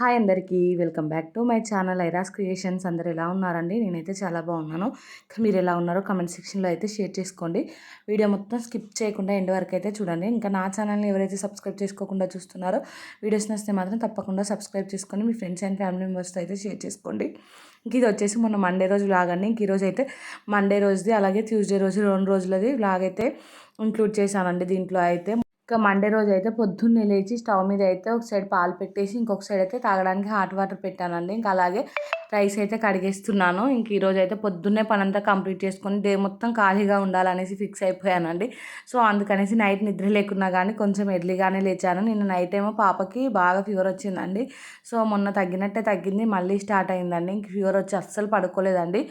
Hi అందరికీ welcome back to my channel Airas creations. అందరు ఎలా ఉన్నారండి? నేనైతే చాలా బాగున్నాను. మీరు ఎలా ఉన్నారో కమెంట్ సెక్షన్లో అయితే షేర్ చేసుకోండి. వీడియో మొత్తం స్కిప్ చేయకుండా ఎండ్ వరకు అయితే చూడండి. ఇంకా నా ఛానల్ని ఎవరైతే సబ్స్క్రైబ్ చేసుకోకుండా చూస్తున్నారో వీడియోస్ నచ్చితే మాత్రం తప్పకుండా సబ్స్క్రైబ్ చేసుకొని మీ ఫ్రెండ్స్ అండ్ ఫ్యామిలీ మెంబర్స్తో అయితే షేర్ చేసుకోండి. ఇంక ఇది వచ్చేసి మొన్న మండే రోజు లాగండి ఇంక ఈరోజు అయితే మండే రోజుది అలాగే ట్యూస్డే రోజు రెండు రోజులది లాగైతే ఇంక్లూడ్ చేశానండి దీంట్లో అయితే. ఇంకా మండే రోజు అయితే పొద్దున్నే లేచి స్టవ్ మీద అయితే ఒక సైడ్ పాలు పెట్టేసి ఇంకొక సైడ్ అయితే తాగడానికి హాట్ వాటర్ పెట్టానండి. ఇంకా అలాగే రైస్ అయితే కడిగేస్తున్నాను. ఇంక ఈరోజు అయితే పొద్దున్నే పనంతా కంప్లీట్ చేసుకొని డే మొత్తం ఖాళీగా ఉండాలనేసి ఫిక్స్ అయిపోయానండి. సో అందుకనేసి నైట్ నిద్ర లేకున్నా కానీ కొంచెం ఎర్లీగానే లేచాను. నిన్న నైట్ ఏమో పాపకి బాగా ఫీవర్ వచ్చిందండి. సో మొన్న తగ్గినట్టే తగ్గింది మళ్ళీ స్టార్ట్ అయిందండి. ఇంక ఫీవర్ వచ్చి అస్సలు పడుకోలేదండి.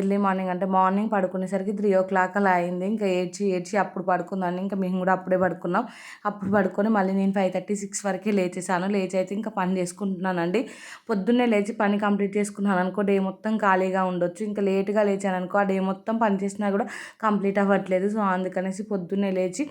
ఎర్లీ మార్నింగ్ అంటే మార్నింగ్ పడుకునేసరికి త్రీ ఓ క్లాక్ అలా అయింది. ఇంకా ఏడ్చి ఏడ్చి అప్పుడు పడుకుందండి. ఇంకా మేము కూడా అప్పుడే పడుకున్నాం. అప్పుడు పడుకొని మళ్ళీ నేను ఫైవ్ థర్టీ సిక్స్ వరకే లేచేసాను లేచి అయితే ఇంకా పని చేసుకుంటున్నానండి. పొద్దున్నే లేచి పని కంప్లీట్ చేసుకున్నాను చేసుకున్నాను అనుకో డే మొత్తం ఖాళీగా ఉండొచ్చు. ఇంకా లేట్గా లేచాను అనుకో ఆ డే మొత్తం పని చేసినా కూడా కంప్లీట్ అవ్వట్లేదు. సో అందుకనేసి పొద్దున్నే లేచి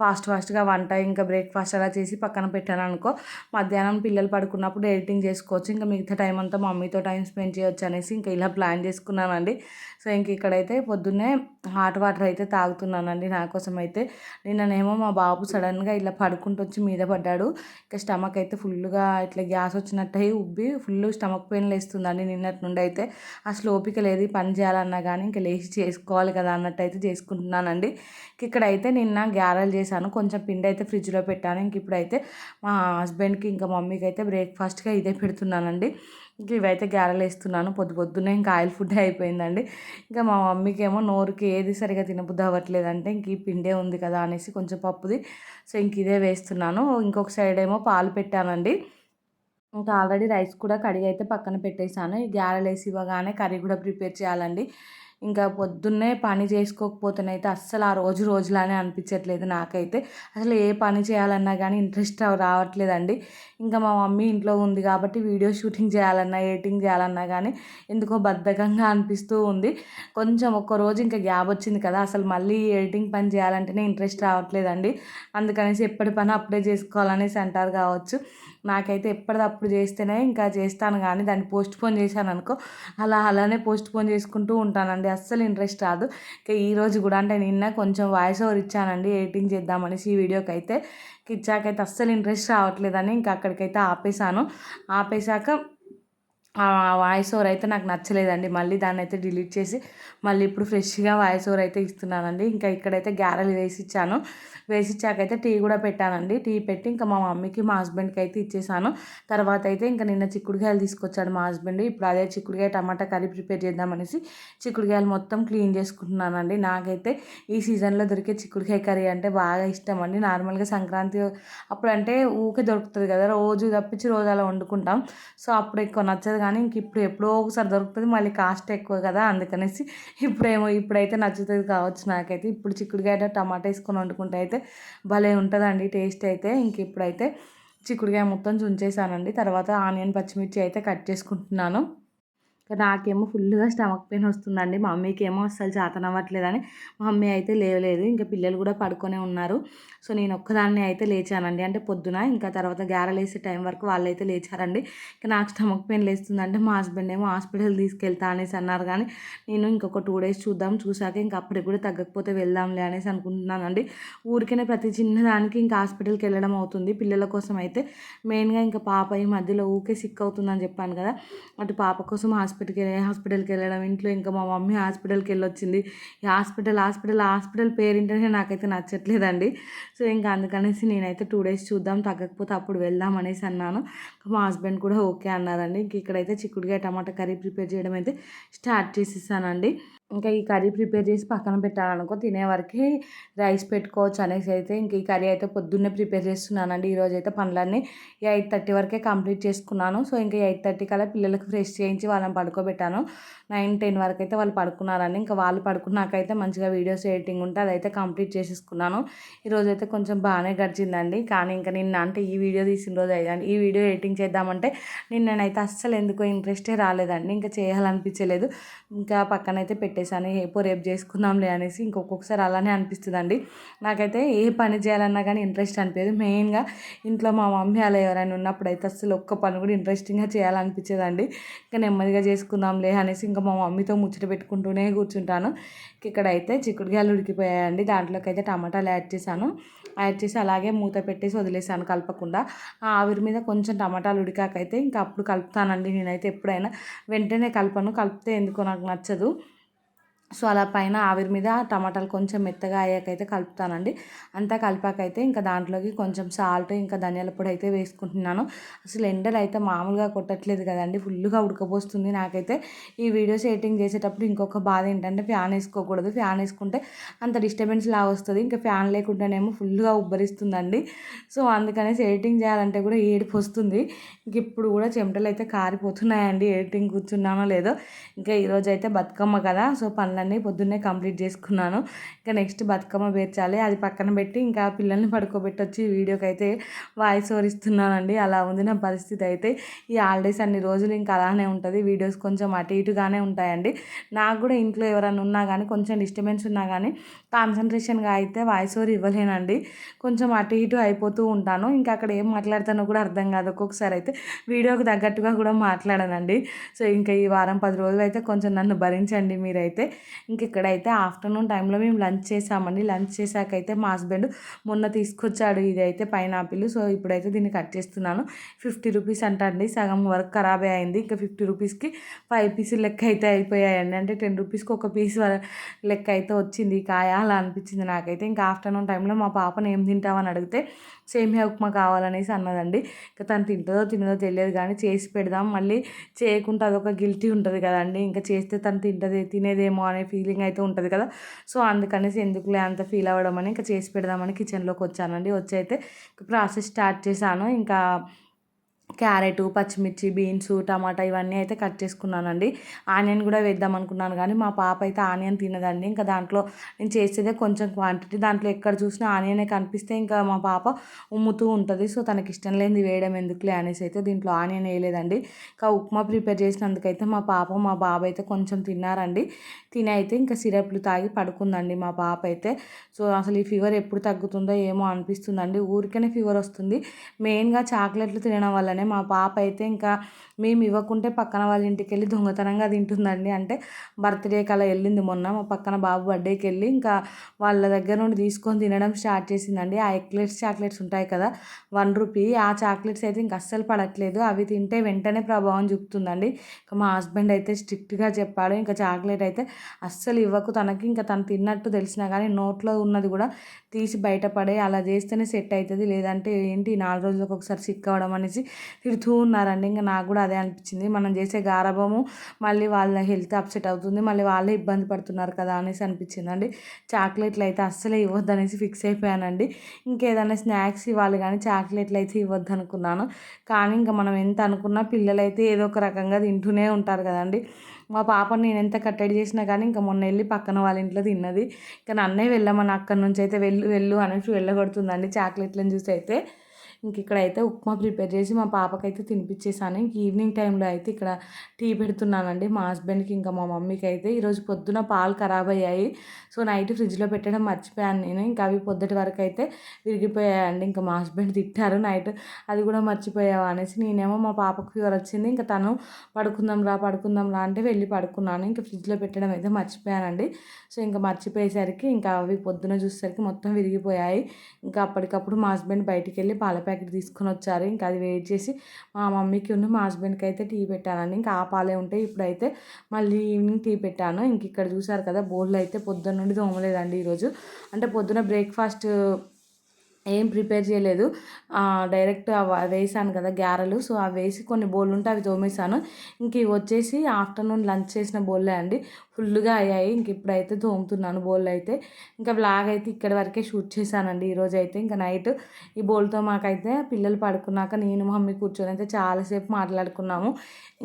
ఫాస్ట్ ఫాస్ట్గా వంట ఇంకా బ్రేక్ఫాస్ట్ అలా చేసి పక్కన పెట్టాను అనుకో మధ్యాహ్నం పిల్లలు పడుకున్నప్పుడు ఎడిటింగ్ చేసుకోవచ్చు. ఇంకా మిగతా టైం అంతా మమ్మీతో టైం స్పెండ్ చేయొచ్చు అనేసి ఇంకా ఇలా ప్లాన్ చేసుకున్నానండి. సో ఇంక ఇక్కడైతే పొద్దున్నే హాట్ వాటర్ అయితే తాగుతున్నానండి నా కోసం అయితే నిన్ననేమో మా బాబు సడన్గా ఇలా పడుకుంటూ వచ్చి మీద పడ్డాడు. ఇంకా స్టమక్ అయితే ఫుల్గా ఇట్లా గ్యాస్ వచ్చినట్టు అయ్యి ఉబ్బి ఫుల్ స్టమక్ పెయిన్ లేస్తుందండి నిన్నటి నుండి అయితే. అసలు ఓపిక లేదు పని చేయాలన్నా కానీ ఇంకా లేచి చేసుకోవాలి కదా అన్నట్టు అయితే చేసుకుంటున్నానండి ఇక్కడైతే నిన్న గ్యారల్ చేసి చేశాను. కొంచెం పిండి అయితే ఫ్రిడ్జ్లో పెట్టాను. ఇంక ఇప్పుడైతే మా హస్బెండ్కి ఇంకా మమ్మీకి అయితే బ్రేక్ఫాస్ట్గా ఇదే పెడుతున్నానండి. ఇంక ఇవైతే గ్యారెలు వేస్తున్నాను. పొద్దు పొద్దున్నే ఇంకా ఆయిల్ ఫుడ్ అయిపోయిందండి. ఇంకా మా మమ్మీకి ఏమో నోరుకి ఏది సరిగా తినబుద్ధి అవ్వట్లేదంటే ఇంక ఈ పిండే ఉంది కదా అనేసి కొంచెం పప్పుది. సో ఇంక ఇదే వేస్తున్నాను. ఇంకొక సైడ్ ఏమో పాలు పెట్టానండి. ఇంకా ఆల్రెడీ రైస్ కూడా కడిగి అయితే పక్కన పెట్టేశాను. ఈ గ్యారెలు వేసి ఇవ్వగానే కర్రీ కూడా ప్రిపేర్ చేయాలండి. ఇంకా పొద్దున్నే పని చేసుకోకపోతేనైతే అస్సలు ఆ రోజు రోజులానే అనిపించట్లేదు నాకైతే. అసలు ఏ పని చేయాలన్నా కానీ ఇంట్రెస్ట్ రావట్లేదండి. ఇంకా మా మమ్మీ ఇంట్లో ఉంది కాబట్టి వీడియో షూటింగ్ చేయాలన్నా ఎడిటింగ్ చేయాలన్నా కానీ ఎందుకో బద్ధకంగా అనిపిస్తూ ఉంది. కొంచెం ఒక్కరోజు ఇంకా గ్యాప్ వచ్చింది కదా అసలు మళ్ళీ ఎడిటింగ్ పని చేయాలంటేనే ఇంట్రెస్ట్ రావట్లేదండి. అందుకనేసి ఎప్పటి పని అప్పుడే చేసుకోవాలనేసి అంటారు కావచ్చు. నాకైతే ఎప్పటిదప్పుడు చేస్తేనే ఇంకా చేస్తాను కానీ దాన్ని పోస్ట్ పోన్ చేశాను అనుకో అలా అలానే పోస్ట్ పోన్ చేసుకుంటూ ఉంటానండి. అస్సలు ఇంట్రెస్ట్ రాదు. ఇంకా ఈరోజు కూడా అంటే నిన్న కొంచెం వాయిస్ ఓవర్ ఇచ్చానండి. ఎడిటింగ్ చేద్దామనేసి ఈ వీడియోకి అయితే ఇచ్చాకైతే అస్సలు ఇంట్రెస్ట్ రావట్లేదని ఇంకా అక్కడికైతే ఆపేశాను. ఆపేశాక వాయిస్ ఓవర్ అయితే నాకు నచ్చలేదండి. మళ్ళీ దాన్ని అయితే డిలీట్ చేసి మళ్ళీ ఇప్పుడు ఫ్రెష్గా వాయిస్ ఓవర్ అయితే ఇస్తున్నానండి. ఇంకా ఇక్కడైతే గ్యారెల్ వేసి ఇచ్చాను వేసి ఇచ్చాకైతే టీ కూడా పెట్టానండి. టీ పెట్టి ఇంకా మా మమ్మీకి మా హస్బెండ్కి అయితే ఇచ్చేసాను. తర్వాత అయితే ఇంకా నిన్న చిక్కుడుకాయలు తీసుకొచ్చాడు మా హస్బెండ్ ఇప్పుడు అదే చిక్కుడుకాయ టమాటా కర్రీ ప్రిపేర్ చేద్దామనేసి చిక్కుడుకాయలు మొత్తం క్లీన్ చేసుకుంటున్నానండి. నాకైతే ఈ సీజన్లో దొరికే చిక్కుడుకాయ కర్రీ అంటే బాగా ఇష్టం అండి. నార్మల్గా సంక్రాంతి అప్పుడంటే ఊకే దొరుకుతుంది కదా. రోజు తప్పించి రోజు అలా వండుకుంటాం. సో అప్పుడు ఎక్కువ నచ్చదు కానీ ఇంక ఇప్పుడు ఎప్పుడో ఒకసారి దొరుకుతుంది మళ్ళీ కాస్ట్ ఎక్కువ కదా అందుకనేసి ఇప్పుడేమో ఇప్పుడైతే నచ్చుతుంది కావచ్చు నాకైతే. ఇప్పుడు చిక్కుడుకాయ టమాటా వేసుకొని వండుకుంటే అయితే భలే ఉంటుందండి టేస్ట్ అయితే. ఇంక ఇప్పుడైతే చిక్కుడుకాయ మొత్తం చుంచేసానండి. తర్వాత ఆనియన్ పచ్చిమిర్చి అయితే కట్ చేసుకుంటున్నాను. నాకేమో ఫుల్గా స్టమక్ పెయిన్ వస్తుందండి. మా మమ్మీకి ఏమో అస్సలు చేతనవ్వట్లేదని మా మమ్మీ అయితే లేవలేదు. ఇంకా పిల్లలు కూడా పడుకొనే ఉన్నారు. సో నేను ఒక్కదాన్ని అయితే లేచానండి. అంటే పొద్దున ఇంకా తర్వాత గ్యారెలు వేసే టైం వరకు వాళ్ళు అయితే లేచారండి. ఇంకా నాకు స్టమక్ పెయిన్ లేస్తుందంటే మా హస్బెండ్ ఏమో హాస్పిటల్ తీసుకెళ్తా అనేసి అన్నారు. కానీ నేను ఇంకొక టూ డేస్ చూద్దాం చూసాక ఇంకా అప్పటికి కూడా తగ్గకపోతే వెళ్దాంలే అనేసి అనుకుంటున్నానండి. ఊరికనే ప్రతి చిన్నదానికి ఇంకా హాస్పిటల్కి వెళ్ళడం అవుతుంది. పిల్లల కోసం అయితే మెయిన్గా ఇంకా పాప ఈ మధ్యలో ఊకే సిక్ అవుతుందని చెప్పాను కదా. అటు పాప కోసం హాస్పిటల్ హాస్పిటల్కి హాస్పిటల్కి వెళ్ళడం ఇంట్లో ఇంకా మా మమ్మీ హాస్పిటల్కి వెళ్ళొచ్చింది. ఈ హాస్పిటల్ హాస్పిటల్ హాస్పిటల్ పేరేంటనే నాకైతే నచ్చట్లేదండి. సో ఇంకా అందుకనేసి నేనైతే టూ డేస్ చూద్దాం తగ్గకపోతే అప్పుడు వెళ్దాం అనేసి అన్నాను. మా హస్బెండ్ కూడా ఓకే అన్నారండి. ఇంక ఇక్కడైతే చిక్కుడుగా టమాటా కర్రీ ప్రిపేర్ చేయడం అయితే స్టార్ట్ చేసేసానండి. ఇంకా ఈ కర్రీ ప్రిపేర్ చేసి పక్కన పెట్టాలనుకో తినే వరకు రైస్ పెట్టుకోవచ్చు అనేసి అయితే ఇంక ఈ కర్రీ అయితే పొద్దున్నే ప్రిపేర్ చేస్తున్నానండి. ఈరోజు అయితే పనులన్నీ ఎయిట్ థర్టీ వరకే కంప్లీట్ చేసుకున్నాను. సో ఇంకా ఎయిట్ థర్టీ కల్లా పిల్లలకు ఫ్రెష్ చేయించి వాళ్ళని పడుకోబెట్టాను. నైన్ టెన్ వరకు అయితే వాళ్ళు పడుకున్నారండి. ఇంకా వాళ్ళు పడుకున్నాకైతే మంచిగా వీడియోస్ ఎడిటింగ్ ఉంటే అదైతే కంప్లీట్ చేసేసుకున్నాను. ఈరోజు అయితే కొంచెం బాగానే గడిచిందండి. కానీ ఇంకా నిన్న అంటే ఈ వీడియో తీసిన రోజు అయ్యాను ఈ వీడియో ఎడిటింగ్ చేద్దామంటే నిన్ననైతే అస్సలు ఎందుకో ఇంట్రెస్టే రాలేదండి. ఇంకా చేయాలనిపించలేదు. ఇంకా పక్కనైతే పెట్టి పెట్టేశాను. ఏపో రేపు చేసుకుందాంలే అనేసి ఇంకొకసారి అలానే అనిపిస్తుందండి. నాకైతే ఏ పని చేయాలన్నా కానీ ఇంట్రెస్ట్ అనిపించదు మెయిన్గా ఇంట్లో మా మమ్మీ అలా ఎవరైనా ఉన్నప్పుడు అయితే అసలు ఒక్క పని కూడా ఇంట్రెస్టింగ్గా చేయాలనిపించేదండి. ఇంకా నెమ్మదిగా చేసుకుందాంలే అనేసి ఇంకా మా మమ్మీతో ముచ్చట పెట్టుకుంటూనే కూర్చుంటాను. ఇక్కడ అయితే చిక్కుడుకాయలు ఉడికిపోయాయండి. దాంట్లోకి అయితే టమాటాలు యాడ్ చేశాను. యాడ్ చేసి అలాగే మూత పెట్టేసి వదిలేసాను కలపకుండా. ఆ ఆవిరి మీద కొంచెం టమాటాలు ఉడికాకైతే ఇంకా అప్పుడు కలుపుతానండి నేనైతే ఎప్పుడైనా. వెంటనే కలపను. కలిపితే ఎందుకో నాకు నచ్చదు. సో అలా పైన ఆవిరి మీద టమాటాలు కొంచెం మెత్తగా అయ్యాకైతే కలుపుతానండి. అంతా కలిపాకైతే ఇంకా దాంట్లోకి కొంచెం సాల్ట్ ఇంకా ధనియాల పొడి అయితే వేసుకుంటున్నాను. అసలు ఎండలు అయితే మామూలుగా కొట్టట్లేదు కదండి ఫుల్గా ఉడకపోస్తుంది నాకైతే. ఈ వీడియోస్ ఎడిటింగ్ చేసేటప్పుడు ఇంకొక బాధ ఏంటంటే ఫ్యాన్ వేసుకోకూడదు. ఫ్యాన్ వేసుకుంటే అంత డిస్టర్బెన్స్ లాగా వస్తుంది. ఇంకా ఫ్యాన్ లేకుండానేమో ఫుల్గా ఉబ్బరిస్తుందండి. సో అందుకనేసి ఎడిటింగ్ చేయాలంటే కూడా ఏడుపు వస్తుంది ఇంక ఇప్పుడు కూడా చెమటలు అయితే కారిపోతున్నాయండి ఎడిటింగ్ కూర్చున్నానో లేదో. ఇంకా ఈరోజు అయితే బతుకమ్మ కదా సో పనులన్నీ పొద్దున్నే కంప్లీట్ చేసుకున్నాను. ఇంకా నెక్స్ట్ బతుకమ్మ పేర్చాలి. అది పక్కన పెట్టి ఇంకా పిల్లల్ని పడుకోబెట్టి వచ్చి వీడియోకి అయితే వాయిస్ ఓవర్ ఇస్తున్నానండి. అలా ఉంది నా పరిస్థితి అయితే. ఈ హాలిడేస్ అన్ని రోజులు ఇంకా అలానే ఉంటుంది. వీడియోస్ కొంచెం అటు ఇటుగానే ఉంటాయండి. నాకు కూడా ఇంట్లో ఎవరైనా ఉన్నా కానీ కొంచెం డిస్టర్బెన్స్ ఉన్నా కానీ కాన్సన్ట్రేషన్గా అయితే వాయిస్ ఓవర్ ఇవ్వలేనండి. కొంచెం అటు ఇటు అయిపోతూ ఉంటాను. ఇంకా అక్కడ ఏం మాట్లాడతానో కూడా అర్థం కాదు. ఒక్కొక్కసారి అయితే వీడియోకి తగ్గట్టుగా కూడా మాట్లాడనండి. సో ఇంకా ఈ వారం పది రోజులు అయితే కొంచెం నన్ను భరించండి మీరైతే. ఇంక ఇక్కడైతే ఆఫ్టర్నూన్ టైంలో మేము లంచ్ చేసామండి. లంచ్ చేశాక అయితే మా హస్బెండ్ మొన్న తీసుకొచ్చాడు ఇది అయితే పైనాపిల్. సో ఇప్పుడైతే దీన్ని కట్ చేస్తున్నాను. ఫిఫ్టీ రూపీస్ అంటండి. సగం వర్క్ ఖరాబే అయింది. ఇంకా ఫిఫ్టీ రూపీస్కి ఫైవ్ పీసులు లెక్క అయితే అయిపోయాయండి. అంటే టెన్ రూపీస్కి ఒక పీస్ లెక్క అయితే వచ్చింది. కాయ అలా అనిపించింది నాకైతే. ఇంకా ఆఫ్టర్నూన్ టైంలో మా పాపను ఏం తింటామని అడిగితే సేమియా ఉప్మా కావాలనేసి అన్నదండి. ఇంకా తను తింటుందో తినదో తెలియదు కానీ చేసి పెడదాం. మళ్ళీ చేయకుండా అదొక గిల్టీ ఉంటుంది కదండి. ఇంకా చేస్తే తను తింటుంది తినేదేమో అనే ఫీలింగ్ అయితే ఉంటుంది కదా. సో అందుకనేసి ఎందుకులే అంత ఫీల్ అవ్వడం అని ఇంకా చేసి పెడదామని కిచెన్లోకి వచ్చానండి. వచ్చి అయితే ప్రాసెస్ స్టార్ట్ చేశాను. ఇంకా క్యారెట్ పచ్చిమిర్చి బీన్స్ టమాటా ఇవన్నీ అయితే కట్ చేసుకున్నానండి. ఆనియన్ కూడా వేద్దాం అనుకున్నాను కానీ మా పాప అయితే ఆనియన్ తినదండి. ఇంకా దాంట్లో నేను చేసేదే కొంచెం క్వాంటిటీ. దాంట్లో ఎక్కడ చూసినా ఆనియనే కనిపిస్తే ఇంకా మా పాప ఉమ్ముతూ ఉంటుంది. సో తనకి ఇష్టం లేనిది వేయడం ఎందుకులే అనేసి అయితే దీంట్లో ఆనియన్ వేయలేదండి. ఇంకా ఉప్మా ప్రిపేర్ చేసినందుకైతే మా పాప మా బాబు అయితే కొంచెం తిన్నారండి. తిని అయితే ఇంకా సిరప్లు తాగి పడుకుందండి మా పాప అయితే. సో అసలు ఈ ఫీవర్ ఎప్పుడు తగ్గుతుందో ఏమో అనిపిస్తుందండి. ఊరికనే ఫీవర్ వస్తుంది. మెయిన్గా చాక్లెట్లు తినడం వల్లనే మా పాప అయితే ఇంకా మేము ఇవ్వకుంటే పక్కన వాళ్ళ ఇంటికి వెళ్ళి దొంగతనంగా తింటుందండి. అంటే బర్త్డేకి అలా వెళ్ళింది మొన్న మా పక్కన బాబు బర్త్డేకి వెళ్ళి ఇంకా వాళ్ళ దగ్గర నుండి తీసుకొని తినడం స్టార్ట్ చేసిందండి. ఆ ఎక్లెట్స్ చాక్లెట్స్ ఉంటాయి కదా వన్ రూపీ. ఆ చాక్లెట్స్ అయితే ఇంక అస్సలు పడట్లేదు. అవి తింటే వెంటనే ప్రభావం చూపుతుందండి. ఇంకా మా హస్బెండ్ అయితే స్ట్రిక్ట్గా చెప్పాడు ఇంకా చాక్లెట్ అయితే అస్సలు ఇవ్వకు. తనకి ఇంకా తను తిన్నట్టు తెలిసినా కానీ నోట్లో ఉన్నది కూడా తీసి బయటపడే అలా చేస్తేనే సెట్ అవుతుంది లేదంటే ఏంటి నాలుగు రోజులకు ఒకసారి సిక్ అవ్వడం అనేసి తిడుతూ ఉన్నారండి. ఇంకా నాకు కూడా అదే అనిపించింది. మనం చేసే గారభము మళ్ళీ వాళ్ళ హెల్త్ అప్సెట్ అవుతుంది. మళ్ళీ వాళ్ళే ఇబ్బంది పడుతున్నారు కదా అనేసి అనిపించిందండి. చాక్లెట్లు అయితే అస్సలే ఇవ్వద్దు అనేసి ఫిక్స్ అయిపోయానండి. ఇంకేదైనా స్నాక్స్ ఇవ్వాలి కానీ చాక్లెట్లు అయితే ఇవ్వద్దు అనుకున్నాను. కానీ ఇంకా మనం ఎంత అనుకున్నా పిల్లలైతే ఏదో ఒక రకంగా తింటూనే ఉంటారు కదండి. మా పాపని నేను ఎంత కట్టడి చేసినా కానీ ఇంకా మొన్న వెళ్ళి పక్కన వాళ్ళ ఇంట్లో తిన్నది. ఇంకా నన్నే వెళ్ళమని అక్కడి నుంచి అయితే వెళ్ళు వెళ్ళు అనేసి వెళ్ళగొడుతుందండి చాక్లెట్లను చూసి అయితే. ఇంక ఇక్కడ అయితే ఉప్మా ప్రిపేర్ చేసి మా పాపకైతే తినిపించేసాను ఇంక ఈవినింగ్ టైంలో అయితే ఇక్కడ టీ పెడుతున్నానండి మా హస్బెండ్కి ఇంకా మా మమ్మీకి అయితే ఈరోజు పొద్దున పాలు ఖరాబ్ అయ్యాయి. సో నైట్ ఫ్రిడ్జ్లో పెట్టడం మర్చిపోయాను నేను. ఇంకా అవి పొద్దుటి వరకు అయితే విరిగిపోయాయండి. ఇంకా మా హస్బెండ్ తిట్టారు నైట్. అది కూడా మర్చిపోయావా అనేసి నేనేమో మా పాపకు ఫీవర్ వచ్చింది. ఇంకా తను పడుకుందాం రా పడుకుందాం రా అంటే వెళ్ళి పడుకున్నాను. ఇంకా ఫ్రిడ్జ్లో పెట్టడం అయితే మర్చిపోయానండి. సో ఇంకా మర్చిపోయేసరికి ఇంకా అవి పొద్దున చూసేసరికి మొత్తం విరిగిపోయాయి. ఇంకా అప్పటికప్పుడు మా హస్బెండ్ బయటికి వెళ్ళి పాల ప్యాకెట్ తీసుకొని వచ్చారు. ఇంకా అది వెయిట్ చేసి మా మమ్మీకి ఉన్న మా హస్బెండ్కి అయితే టీ పెట్టానండి. ఇంకా ఆ పాలే ఉంటే ఇప్పుడైతే మళ్ళీ ఈవినింగ్ టీ పెట్టాను. ఇంక ఇక్కడ చూసారు కదా బోర్లు అయితే పొద్దున్న నుండి తోమలేదండి ఈరోజు. అంటే పొద్దున బ్రేక్ఫాస్ట్ ఏం ప్రిపేర్ చేయలేదు. డైరెక్ట్ వేసాను కదా గ్యారెలు సో అవి వేసి కొన్ని బోళ్ళు ఉంటే అవి తోమేశాను. ఇంక ఇవి వచ్చేసి ఆఫ్టర్నూన్ లంచ్ చేసిన బోళ్ళే అండి. ఫుల్గా అయ్యాయి. ఇంక ఇప్పుడైతే తోముతున్నాను బోళ్ళు అయితే. ఇంకా బ్లాగ్ అయితే ఇక్కడ వరకే షూట్ చేశానండి. ఈరోజు అయితే ఇంకా నైట్ ఈ బోల్తో మాకైతే పిల్లలు పడుకున్నాక నేను మమ్మీ కూర్చొని అయితే చాలాసేపు మాట్లాడుకున్నాము.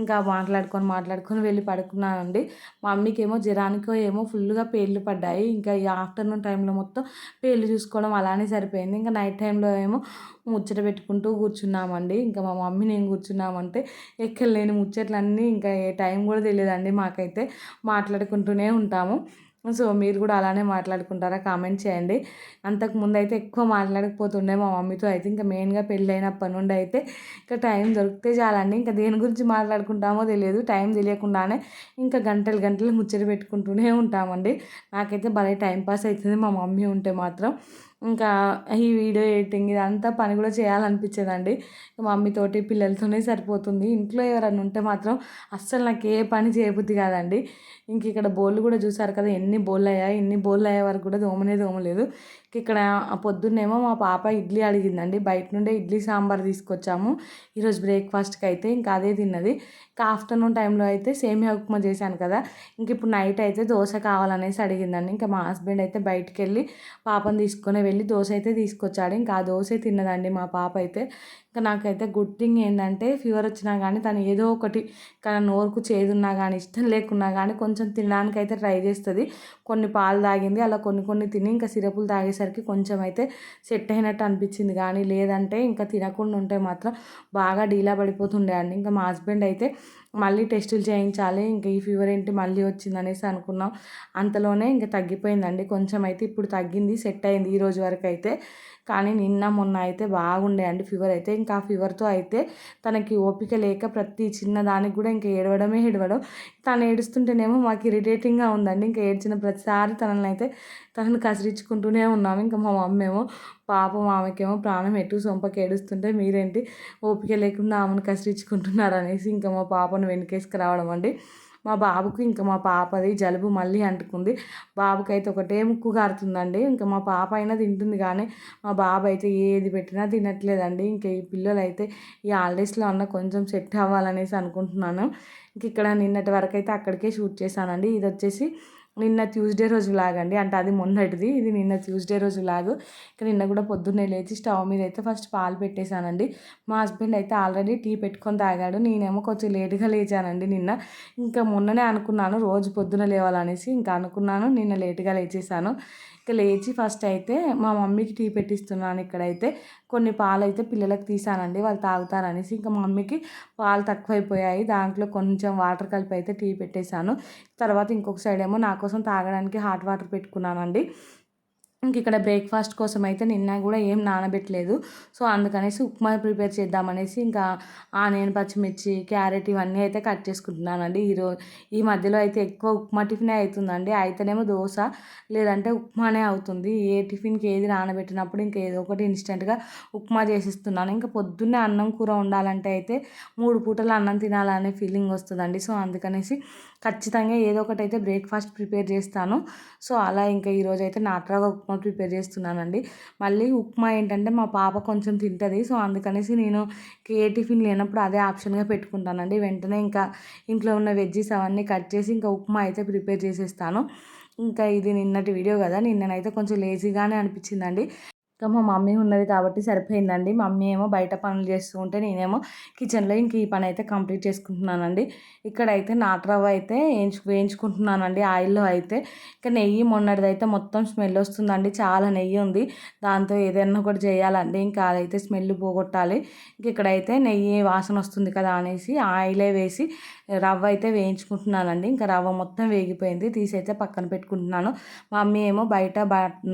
ఇంకా మాట్లాడుకొని మాట్లాడుకొని వెళ్ళి పడుకున్నానండి. మమ్మీకి ఏమో జ్వరానికో ఏమో ఫుల్గా పేర్లు పడ్డాయి. ఇంకా ఈ ఆఫ్టర్నూన్ టైంలో మొత్తం పేర్లు చూసుకోవడం అలానే సరిపోయింది. ఇంకా నైట్ టైంలో ఏమో ముచ్చట పెట్టుకుంటూ కూర్చున్నామండి. ఇంకా మా మమ్మీ నేను కూర్చున్నామంటే ఎక్కలేని ముచ్చట్లన్నీ ఇంకా ఏ టైం కూడా తెలియదండి మాకైతే మాట్లాడుకుంటూనే ఉంటాము. సో మీరు కూడా అలానే మాట్లాడుకుంటారా కామెంట్ చేయండి. అంతకుముందు అయితే ఎక్కువ మాట్లాడకపోతుండే మా మమ్మీతో అయితే. ఇంకా మెయిన్గా పెళ్ళైనప్పటి నుండి అయితే ఇంకా టైం దొరికితే చాలండి. ఇంకా దేని గురించి మాట్లాడుకుంటామో తెలియదు. టైం తెలియకుండానే ఇంకా గంటలు గంటలు ముచ్చట పెట్టుకుంటూనే ఉంటామండి. నాకైతే భలే టైం పాస్ అవుతుంది మా మమ్మీ ఉంటే మాత్రం. ఇంకా ఈ వీడియో ఎడిటింగ్ ఇదంతా పని కూడా చేయాలనిపించేదండి. మమ్మీతోటి పిల్లలతోనే సరిపోతుంది. ఇంట్లో ఎవరైనా ఉంటే మాత్రం అస్సలు నాకు ఏ పని చేయబుద్ది కాదండి. ఇంక ఇక్కడ బోళ్ళు కూడా చూసారు కదా ఎన్ని బోళ్ళు అయ్యాయి ఎన్ని బోళ్ళు అయ్యే వరకు కూడా దోమనే దోమలేదు. ఇక్కడ పొద్దున్నేమో మా పాప ఇడ్లీ అడిగిందండి. బయట నుండే ఇడ్లీ సాంబార్ తీసుకొచ్చాము. ఈరోజు బ్రేక్ఫాస్ట్కి అయితే ఇంకా అదే తిన్నది. ఇంకా ఆఫ్టర్నూన్ టైంలో అయితే సేమియా ఉప్మా చేశాను కదా. ఇంక ఇప్పుడు నైట్ అయితే దోశ కావాలనేసి అడిగిందండి. ఇంకా మా హస్బెండ్ అయితే బయటికి వెళ్ళి పాపను తీసుకొని వెళ్ళి దోశ అయితే తీసుకొచ్చాడు. ఇంకా ఆ దోశ తిన్నదండి మా పాప అయితే. ఇంకా నాకైతే గుడ్ థింగ్ ఏంటంటే ఫీవర్ వచ్చినా కానీ తను ఏదో ఒకటి కానీ నోరుకు చేదున్నా కానీ ఇష్టం లేకున్నా కానీ కొంచెం తినడానికి అయితే ట్రై చేస్తుంది. కొన్ని పాలు తాగింది అలా కొన్ని కొన్ని తిని ఇంకా సిరపులు తినేసరికి కొంచెం అయితే సెట్ అయినట్టు అనిపించింది. కానీ లేదంటే ఇంకా తినకుండా ఉంటే మాత్రం బాగా డీలా పడిపోతుండే అండి. ఇంకా మా హస్బెండ్ అయితే మళ్ళీ టెస్టులు చేయించాలి ఇంకా ఈ ఫీవర్ ఏంటి మళ్ళీ వచ్చింది అనేసి అనుకున్నాం. అంతలోనే ఇంకా తగ్గిపోయిందండి. కొంచెం అయితే ఇప్పుడు తగ్గింది సెట్ అయింది ఈ రోజు వరకు అయితే. కానీ నిన్న మొన్న అయితే బాగుండే అండి ఫీవర్ అయితే. ఇంకా ఆ ఫీవర్తో అయితే తనకి ఓపిక లేక ప్రతి చిన్న దానికి కూడా ఇంకా ఏడవడమే ఏడవడం. తను ఏడుస్తుంటేనేమో మాకు ఇరిటేటింగ్గా ఉందండి. ఇంకా ఏడ్చిన ప్రతిసారి తనని అయితే తనను కసిరించుకుంటూనే ఉన్నాము ఇంకా మా మమ్మీ ఏమో పాపం ఆమెకేమో ప్రాణం ఎటు సొంపకి ఏడుస్తుంటే మీరేంటి ఓపిక లేకుండా ఆమెను కసిరించుకుంటున్నారు అనేసి ఇంకా మా పాపను వెనకేసుకురావడం అండి. మా బాబుకు ఇంకా మా పాపది జలుబు మళ్ళీ అంటుకుంది. బాబుకైతే ఒకటే ముక్కు కారుతుందండి ఇంకా మా పాప అయినా తింటుంది కానీ మా బాబు అయితే ఏది పెట్టినా తినట్లేదండి. ఇంకా ఈ పిల్లలు అయితే ఈ హాలిడేస్లో అన్న కొంచెం సెట్ అవ్వాలనేసి అనుకుంటున్నాను. ఇంక ఇక్కడ నిన్నటి వరకు అయితే అక్కడికే షూట్ చేశానండి. ఇది వచ్చేసి నిన్న ట్యూస్డే రోజు వ్లాగ్ అండి. అంటే అది మొన్నటిది ఇది నిన్న ట్యూస్డే రోజు వ్లాగ్ ఇక నిన్న కూడా పొద్దున్నే లేచి స్టవ్ మీద అయితే ఫస్ట్ పాలు పెట్టేశానండి. మా హస్బెండ్ అయితే ఆల్రెడీ టీ పెట్టుకొని తాగాడు. నేనేమో కొంచెం లేటుగా లేచానండి నిన్న. ఇంకా మొన్ననే అనుకున్నాను రోజు పొద్దున లేవాలనేసి ఇంకా అనుకున్నాను నిన్న లేటుగా లేచేసాను ఇక లేచి ఫస్ట్ అయితే మా మమ్మీకి టీ పెట్టిస్తున్నాను ఇక్కడైతే. కొన్ని పాలు అయితే పిల్లలకు తీసానండి వాళ్ళు తాగుతారనేసి. ఇంకా మా మమ్మీకి పాలు తక్కువైపోయాయి. దాంట్లో కొంచెం వాటర్ కలిపి అయితే టీ పెట్టేశాను. తర్వాత ఇంకొక సైడ్ ఏమో నా కోసం తాగడానికి హాట్ వాటర్ పెట్టుకున్నానండి. ఇంక ఇక్కడ బ్రేక్ఫాస్ట్ కోసం అయితే నిన్న కూడా ఏం నానబెట్టలేదు. సో అందుకనేసి ఉప్మా ప్రిపేర్ చేద్దామనేసి ఇంకా ఆనియన్ పచ్చిమిర్చి క్యారెట్ ఇవన్నీ అయితే కట్ చేసుకుంటున్నానండి. ఈరోజు ఈ మధ్యలో అయితే ఎక్కువ ఉప్మా టిఫినే అవుతుందండి. అయితేనేమో దోశ లేదంటే ఉప్మానే అవుతుంది. ఏ టిఫిన్కి ఏది నానబెట్టినప్పుడు ఇంకా ఏదో ఒకటి ఇన్స్టెంట్గా ఉప్మా చేసిస్తున్నాను. ఇంకా పొద్దున్నే అన్నం కూర ఉండాలంటే అయితే మూడు పూటలు అన్నం తినాలనే ఫీలింగ్ వస్తుందండి. సో అందుకనేసి ఖచ్చితంగా ఏదో ఒకటి అయితే బ్రేక్ఫాస్ట్ ప్రిపేర్ చేస్తాను. సో అలా ఇంకా ఈరోజు అయితే నాట్రాగా ఉప్మా ప్రిపేర్ చేస్తున్నానండి. మళ్ళీ ఉప్మా ఏంటంటే మా పాప కొంచెం తింటుంది. సో అందుకనేసి నేను ఏ టిఫిన్ లేనప్పుడు అదే ఆప్షన్గా పెట్టుకుంటానండి. వెంటనే ఇంకా ఇంట్లో ఉన్న వెజ్జెస్ అవన్నీ కట్ చేసి ఇంకా ఉప్మా అయితే ప్రిపేర్ చేసేస్తాను. ఇంకా ఇది నిన్నటి వీడియో కదా! నిన్ననైతే కొంచెం లేజీగానే అనిపించిందండి. ఇంకా మా మమ్మీ ఉన్నది కాబట్టి సరిపోయిందండి. మమ్మీ ఏమో బయట పనులు చేస్తూ ఉంటే నేనేమో కిచెన్లో ఇంక ఈ పని అయితే కంప్లీట్ చేసుకుంటున్నానండి. ఇక్కడైతే నాటరవ్వ అయితే వేయించు వేయించుకుంటున్నానండి. ఆయిల్లో అయితే ఇంకా నెయ్యి మొన్నటిది అయితే మొత్తం స్మెల్ వస్తుందండి. చాలా నెయ్యి ఉంది. దాంతో ఏదైనా ఒకటి చేయాలండి. ఇంకా అదైతే స్మెల్ పోగొట్టాలి. ఇంక ఇక్కడైతే నెయ్యి వాసన వస్తుంది కదా అనేసి ఆయిలే వేసి రవ్వ అయితే వేయించుకుంటున్నానండి. ఇంకా రవ్వ మొత్తం వేగిపోయింది. తీసి అయితే పక్కన పెట్టుకుంటున్నాను. మా మమ్మీ ఏమో బయట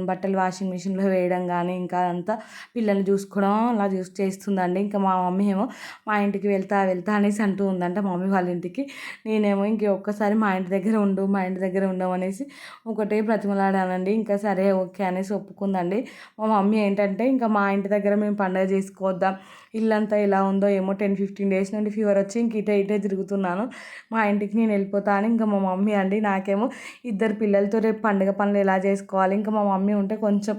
బట్టలు వాషింగ్ మిషన్లో వేయడం కానీ ఇంకా అంతా పిల్లల్ని చూసుకోవడం అలా చూసి చేస్తుందండి. ఇంకా మా మమ్మీ ఏమో మా ఇంటికి వెళ్తా వెళ్తా అనేసి అంటూ ఉందంట మమ్మీ వాళ్ళ ఇంటికి. నేనేమో ఇంక ఒక్కసారి మా ఇంటి దగ్గర ఉండు మా ఇంటి దగ్గర ఉండవు అనేసి ఒకటే ప్రతిమలాడానండి ఇంకా సరే ఓకే అనేసి ఒప్పుకుందండి. మా మమ్మీ ఏంటంటే ఇంకా మా ఇంటి దగ్గర మేము పండుగ చేసుకోవద్దాం ఇల్లంతా ఎలా ఉందో ఏమో టెన్ ఫిఫ్టీన్ డేస్ నుండి ఫీవర్ వచ్చి ఇంక ఇటే ఇటే తిరుగుతున్నాను. మా ఇంటికి నేను వెళ్ళిపోతాను ఇంకా మా మమ్మీ అండి నాకేమో ఇద్దరు పిల్లలతో రేపు పండుగ పనులు ఎలా చేసుకోవాలి ఇంకా మా మమ్మీ ఉంటే కొంచెం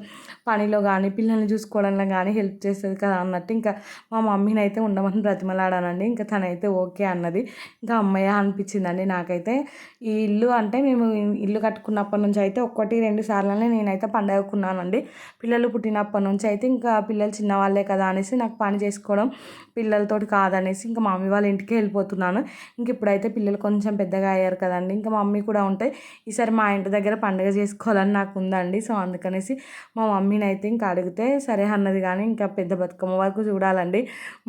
పనిలో కానీ పిల్లల్ని చూసుకోవడంలో కానీ హెల్ప్ చేస్తుంది కదా అన్నట్టు ఇంకా మా మమ్మీని అయితే ఉండమని బ్రతిమలాడానండి. ఇంకా తనైతే ఓకే అన్నది. ఇంకా అమ్మయ్య అనిపించిందండి నాకైతే. ఈ ఇల్లు అంటే మేము ఇల్లు కట్టుకున్నప్పటి నుంచి అయితే ఒక్కటి రెండు సార్లనే నేనైతే పండగకున్నానండి. పిల్లలు పుట్టినప్పటి నుంచి అయితే ఇంకా పిల్లలు చిన్నవాళ్ళే కదా అనేసి నాకు పని చేసుకో చేసుకోవడం పిల్లలతోటి కాదనేసి ఇంకా మమ్మీ వాళ్ళ ఇంటికి వెళ్ళిపోతున్నాను. ఇంక ఇప్పుడైతే పిల్లలు కొంచెం పెద్దగా అయ్యారు కదండి. ఇంకా మమ్మీ కూడా ఉంటే ఈసారి మా ఇంటి దగ్గర పండుగ చేసుకోవాలని నాకు ఉందండి. సో అందుకనేసి మా మమ్మీని అయితే ఇంకా అడిగితే సరే అన్నది కానీ ఇంకా పెద్ద బతుకమ్మ వరకు చూడాలండి.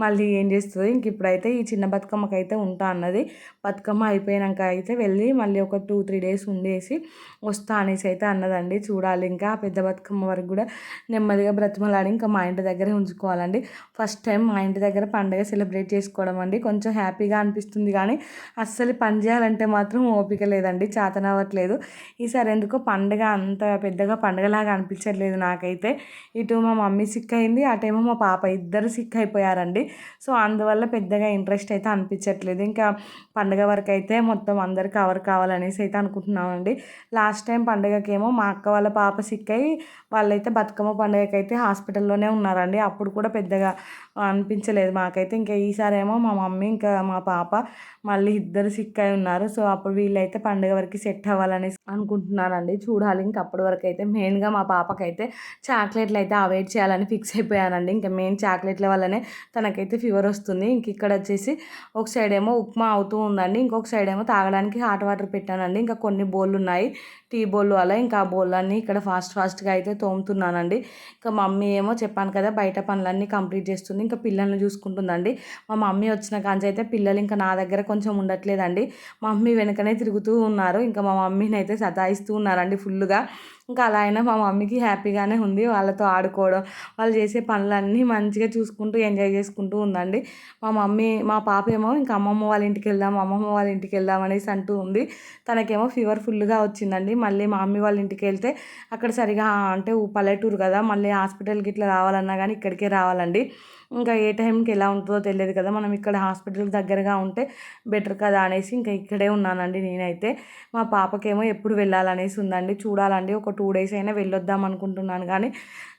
మళ్ళీ ఏం చేస్తుంది ఇంక ఇప్పుడైతే ఈ చిన్న బతుకమ్మకి అయితే ఉంటా అన్నది. బతుకమ్మ అయిపోయాక అయితే వెళ్ళి మళ్ళీ ఒక టూ త్రీ డేస్ ఉండేసి వస్తా అనేసి అయితే అన్నదండి. చూడాలి ఇంకా పెద్ద బతుకమ్మ వరకు కూడా నెమ్మదిగా బ్రతిమలాడి ఇంకా మా ఇంటి దగ్గరే ఉంచుకోవాలండి. ఫస్ట్ టైం మా ఇంటి దగ్గర పండగ సెలబ్రేట్ చేసుకోవడం అండి. కొంచెం హ్యాపీగా అనిపిస్తుంది కానీ అస్సలు పని చేయాలంటే మాత్రం ఓపిక లేదండి. చేతనవ్వట్లేదు. ఈసారి ఎందుకో పండగ అంత పెద్దగా పండగలాగా అనిపించట్లేదు నాకైతే. ఇటు మా మమ్మీ సిక్ అయింది అటేమో మా పాప ఇద్దరు సిక్ అయిపోయారండి. సో అందువల్ల పెద్దగా ఇంట్రెస్ట్ అయితే అనిపించట్లేదు. ఇంకా పండగ వరకు అయితే మొత్తం అందరు కవర్ కావాలనేసి అయితే అనుకుంటున్నామండి. లాస్ట్ టైం పండుగకేమో మా అక్క వాళ్ళ పాప సిక్ అయ్యి వాళ్ళైతే బతుకమ్మ పండగకైతే హాస్పిటల్లోనే ఉన్నారండి. అప్పుడు కూడా పెద్దగా అనిపించలేదు. మాకైతే ఇంకా ఈసారి ఏమో మా మమ్మీ ఇంకా మా పాప మళ్ళీ ఇద్దరు సిక్ అయి ఉన్నారు. సో అప్పుడు వీళ్ళైతే పండుగ వరకు సెట్ అవ్వాలని అనుకుంటున్నానండి చూడాలి. ఇంకా అప్పటి వరకు అయితే మెయిన్గా మా పాపకైతే చాక్లెట్లు అయితే అవాయిడ్ చేయాలని ఫిక్స్ అయిపోయానండి. ఇంకా మెయిన్ చాక్లెట్ల వల్లనే తనకైతే ఫీవర్ వస్తుంది. ఇంక ఇక్కడ వచ్చేసి ఒక సైడ్ ఏమో ఉప్మా అవుతూ ఉందండి. ఇంకొక సైడ్ ఏమో తాగడానికి హాట్ వాటర్ పెట్టానండి. ఇంకా కొన్ని బోళ్ళు ఉన్నాయి. టీ బోళ్ళు అలా ఇంకా ఆ బౌళ్ళన్నీ ఇక్కడ ఫాస్ట్ ఫాస్ట్గా అయితే తోముతున్నానండి. ఇంకా మమ్మీ ఏమో చెప్పాను కదా బయట పనులన్నీ కంప్లీట్ చేస్తుంది. ఇంకా పిల్లల్ని చూసుకుంటుందండి. మా మమ్మీ వచ్చిన కాంచి అయితే పిల్లలు ఇంకా నా దగ్గర కొంచెం ఉండట్లేదండి. మా మమ్మీ వెనకనే తిరుగుతూ ఉన్నారు. ఇంకా మా మమ్మీని అయితే సతాయిస్తూ ఉన్నారండి ఫుల్గా ఇంకా అలా అయినా మా మమ్మీకి హ్యాపీగానే ఉంది. వాళ్ళతో ఆడుకోవడం వాళ్ళు చేసే పనులన్నీ మంచిగా చూసుకుంటూ ఎంజాయ్ చేసుకుంటూ ఉందండి. మా మమ్మీ మా పాప ఏమో ఇంకా అమ్మమ్మ వాళ్ళ ఇంటికి వెళ్దాం అమ్మమ్మ వాళ్ళ ఇంటికి వెళ్దాం అనేసి అంటూ ఉంది. తనకేమో ఫీవర్ ఫుల్గా వచ్చిందండి. మళ్ళీ మా మమ్మీ వాళ్ళ ఇంటికి వెళ్తే అక్కడ సరిగా అంటే పల్లెటూరు కదా మళ్ళీ హాస్పిటల్కి ఇట్లా రావాలన్నా కానీ ఇక్కడికే రావాలండి. ఇంకా ఏ టైంకి ఎలా ఉంటుందో తెలియదు కదా. మనం ఇక్కడ హాస్పిటల్ దగ్గరగా ఉంటే బెటర్ కదా అనేసి ఇంకా ఇక్కడే ఉన్నానండి నేనైతే. మా పాపకేమో ఎప్పుడు వెళ్ళాలనేసి ఉందండి. చూడాలండి. ఒక టూ డేస్ అయినా వెళ్ళొద్దాం అనుకుంటున్నాను కానీ